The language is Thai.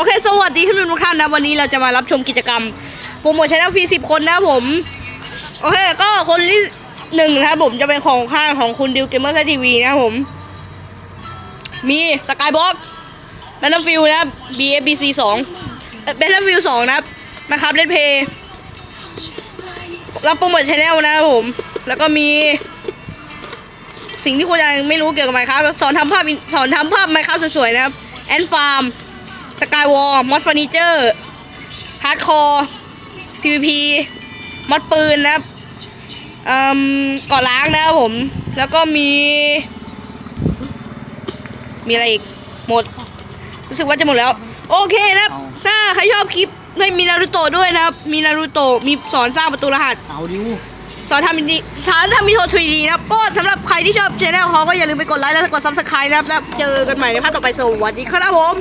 โอเค สวัสดีท่านผู้ชมทุกท่านนะ วันนี้เราจะมารับชมกิจกรรมโปรโมทชแนลฟรีสิบคนนะผม โอเค ก็คนที่หนึ่งนะครับผมจะเป็นของข้างของคุณดิวเกมเมอร์ไทีวีนะผม มีสกายบ็อกแบทเทิลฟิลนะครับ BFBC สองแบทเทิลฟิลสองนะครับนะครับเลดเพย์รับโปรโมทชแนลนะครับผม แล้วก็มี สิ่งที่คุณยังไม่รู้เกี่ยวกับไมค์ครับสอนทำภาพสอนทำภาพไมค์ครับสวยๆนะครับแอนฟาร์ม สกายวอลมอดเฟอร์นิเจอร์ฮาร์ดคอร์ PVP มอดปืนนะครับเอ่มก่อล้างนะครับผม แล้วก็มี มีอะไรอีก หมด รู้สึกว่าจะหมดแล้ว โอเคนะครับถ้าใครชอบคลิปไม่มีนารูโตะด้วยนะครับ มีนารูโตะมีสอนสร้างประตูรหัส เอาดิวสอนทำดีสอนทำมิโท 3D นะครับ ก็สำหรับใครที่ชอบช anel เขาก็อย่าลืมไปกดไลค์และกด subscribe นะครับแล้วเจอกันใหม่ในภาคต่อไปสวัสดีครับผม